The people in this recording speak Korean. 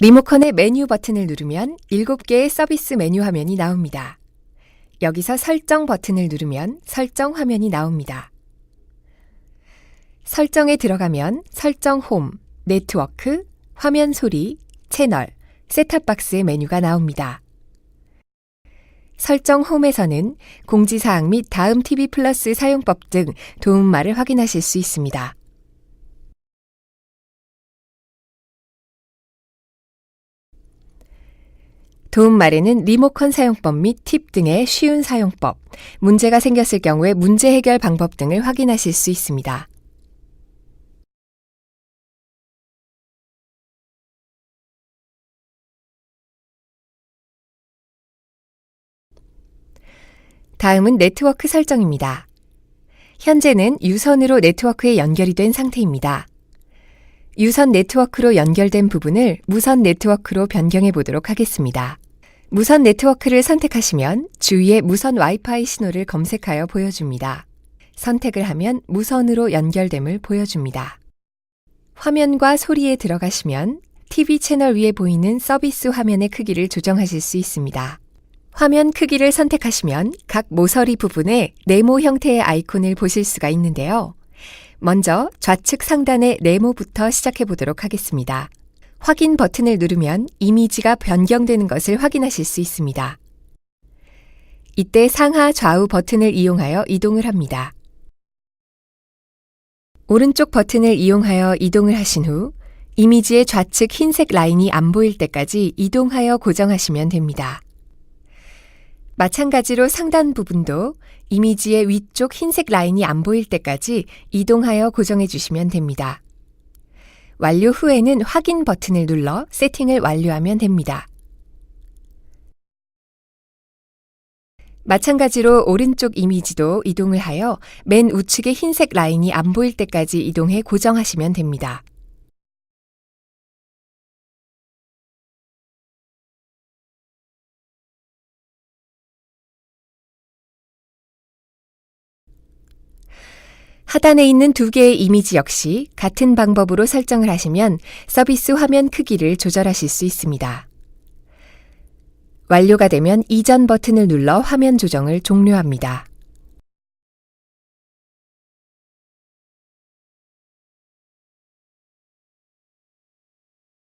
리모컨의 메뉴 버튼을 누르면 7개의 서비스 메뉴 화면이 나옵니다. 여기서 설정 버튼을 누르면 설정 화면이 나옵니다. 설정에 들어가면 설정 홈, 네트워크, 화면 소리, 채널, 셋탑박스의 메뉴가 나옵니다. 설정 홈에서는 공지사항 및 다음 TV 플러스 사용법 등 도움말을 확인하실 수 있습니다. 도움말에는 리모컨 사용법 및 팁 등의 쉬운 사용법, 문제가 생겼을 경우에 문제 해결 방법 등을 확인하실 수 있습니다. 다음은 네트워크 설정입니다. 현재는 유선으로 네트워크에 연결이 된 상태입니다. 유선 네트워크로 연결된 부분을 무선 네트워크로 변경해 보도록 하겠습니다. 무선 네트워크를 선택하시면 주위에 무선 와이파이 신호를 검색하여 보여줍니다. 선택을 하면 무선으로 연결됨을 보여줍니다. 화면과 소리에 들어가시면 TV 채널 위에 보이는 서비스 화면의 크기를 조정하실 수 있습니다. 화면 크기를 선택하시면 각 모서리 부분에 네모 형태의 아이콘을 보실 수가 있는데요. 먼저 좌측 상단의 네모부터 시작해 보도록 하겠습니다. 확인 버튼을 누르면 이미지가 변경되는 것을 확인하실 수 있습니다. 이때 상하 좌우 버튼을 이용하여 이동을 합니다. 오른쪽 버튼을 이용하여 이동을 하신 후 이미지의 좌측 흰색 라인이 안 보일 때까지 이동하여 고정하시면 됩니다. 마찬가지로 상단 부분도 이미지의 위쪽 흰색 라인이 안 보일 때까지 이동하여 고정해 주시면 됩니다. 완료 후에는 확인 버튼을 눌러 세팅을 완료하면 됩니다. 마찬가지로 오른쪽 이미지도 이동을 하여 맨 우측의 흰색 라인이 안 보일 때까지 이동해 고정하시면 됩니다. 하단에 있는 두 개의 이미지 역시 같은 방법으로 설정을 하시면 서비스 화면 크기를 조절하실 수 있습니다. 완료가 되면 이전 버튼을 눌러 화면 조정을 종료합니다.